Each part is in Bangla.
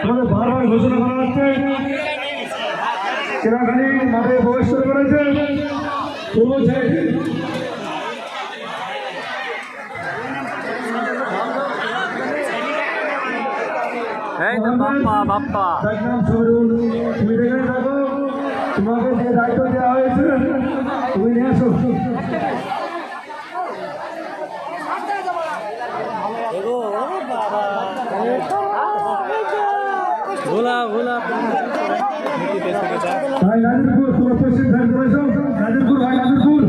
তোমাদের বারবার ঘোষণা করা হচ্ছে কেরাখানি মাঠে প্রবেশ শুরু করেছে। পূর্ব সাইড এই তো বাপ্পা বাপ্পা। তুমি দেখে থাকো তোমাকে যে দায়িত্ব দেওয়া হয়েছে তুমি নিয়ে আসো ভোলা ভোলা ভাই নাজিরপুর তোমার পশ্চিম সাইড করেছ নাজিরপুর ভাই নাজিরপুর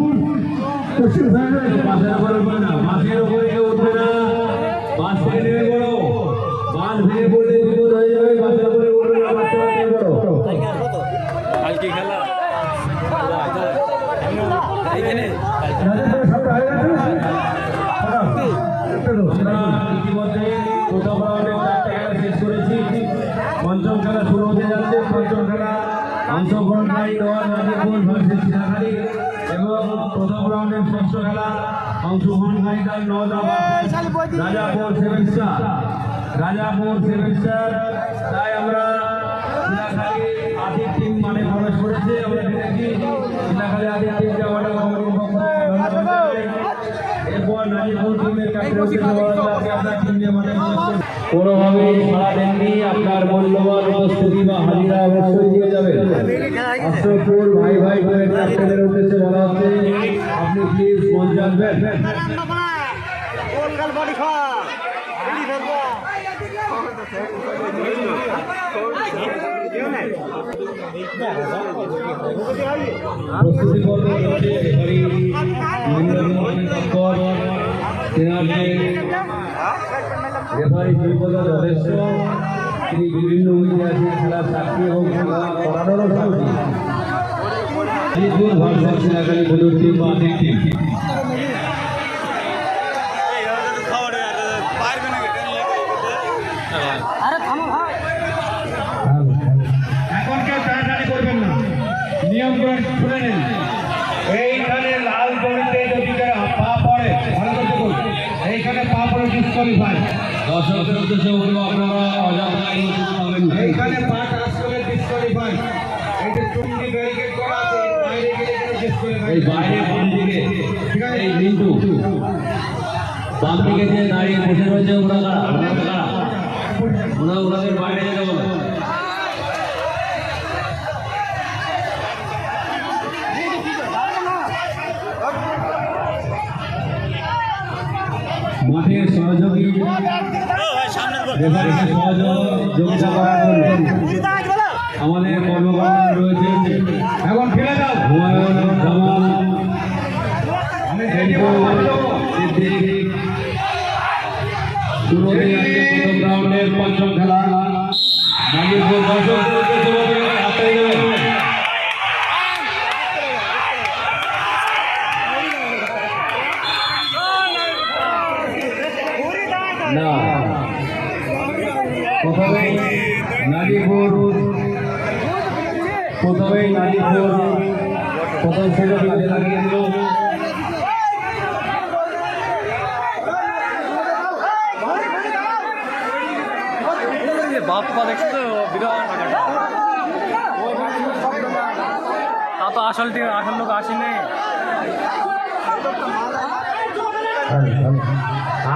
পশ্চিম সাইড বাসের উপরে উঠবে না বাসের উপরে কেউ উঠবে না। বাস থেকে নেমে পড়ো। বাস ভেঙে পড়লে বিপদ হয়ে যাবে বাসের উপরে উঠবে না বাস থেকে নেমে পড়ো। কালকে খেলা? এইখানে নাজিরপুর সামনে গেছে। হঠাৎ, একটু দাও, আমরা ইতিমধ্যে চারটে খেলা শেষ করেছি। পঞ্চম খেলা শুরু হতে ভার্সেস সিনাখালী এবং প্রথম রাউন্ডের ষষ্ঠ খেলা অংশগ্রহণকারী দল Rajapur seven Rajapur seven star তাই আমরা আদির টিম মানে প্রবেশ করেছে আমরা দেখেছি জানাই। এরপর নাজিরপুর টিমের ক্যাপ্টেন আপনার টিম মানে কোনোভাবেই সাড়া দেননি, আপনার মূল্যবান উপস্থিতি বা হাজিরা অবশ্যই দিয়ে যাবে আশরফুল ভাই ভাই করে ক্যাপ্টেনের উদ্দেশ্যে বলা হচ্ছে, আপনি প্লিজ মঞ্চে আসবেন প্রস্তুতি পর্ব রেফারি মহেন্দ্র রেফারি শিল্পদা যথেষ্ট তিনি বিভিন্ন ঐতিহাসিক খেলার সাক্ষী এবং খেলা করানোরও সাক্ষী। আলিপুর ভার্সেস করে শুনে নিন। এইখানে লাল দড়িতে যদি পা পড়ে ভালো করে দেখুন এইখানে পা পড়ে ডিসকোয়ালিফাই দর্শকদের উদ্দেশ্যে বলব আপনারা অযথা ইমোশন হবেন না। এইখানে পা টাচ করে ডিসকোয়ালিফাই এইটা চুক্তি ব্যারিকেড করা আছে বাইরে গেলে ডিসকোয়ালিফাই এই বাইরে বাম দিকে এই বিন্দু বাম দিকে যে দাঁড়িয়ে বসে রয়েছে ওরা কারা ওরা কারা ওরা ওনাদের বাইরে যেতে বলো। রেফারিকে সহযোগিতা করার জন্য আমাদের কর্মকর্তা রয়েছে এখন ফেলে দাও হুমায়ুন জামাল সিদ্দিক শুরুতে আজকে প্রথম রাউন্ডের পঞ্চম খেলা নাজিরপুর দর্শকদের উদ্দেশ্যে বলবে, তাড়াতাড়ি যাবেন। না প্রথমেই নাজিরপুর প্রথমেই নাজিরপুর প্রথম সুযোগ কাজে লাগিয়ে দিল বাপ্পা দেখছ বিরাট তা তো আসল টিম আসল লোক আসেনি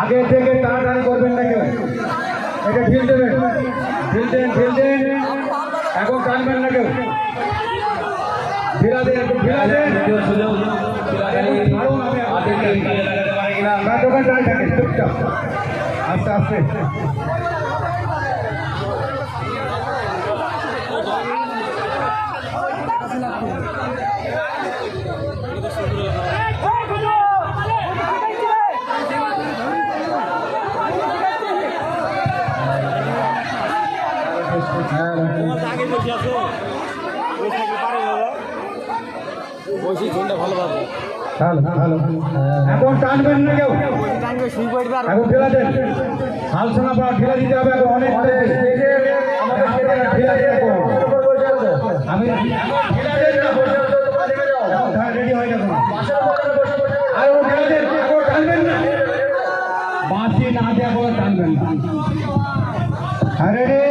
আগে থেকে টানাটানি করবেন না কেউ এটা ঢিল দেবেন ঢিল দেন ঢিল দেন এখন টানবেন না কেউ ঢিলা দেন একটু দেন না দোকান থাকে চুপচাপ আস্তে আস্তে ভালো ভালো এখন টানবেন না কেউ? এখন ঢেলা দেন। হাল শোনা পা ঢেলা দিতে হবে এখন অনেক। আমি ঢেলা দেন না রেডি হয়ে গেছে আর ও ঢেলা দেন এখন টানবেন না। বাঁশি না এখন টানবেন না। রেডি এতক্ষণ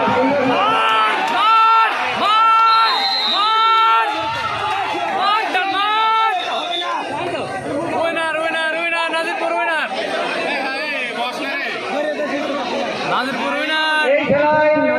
এই খেলায়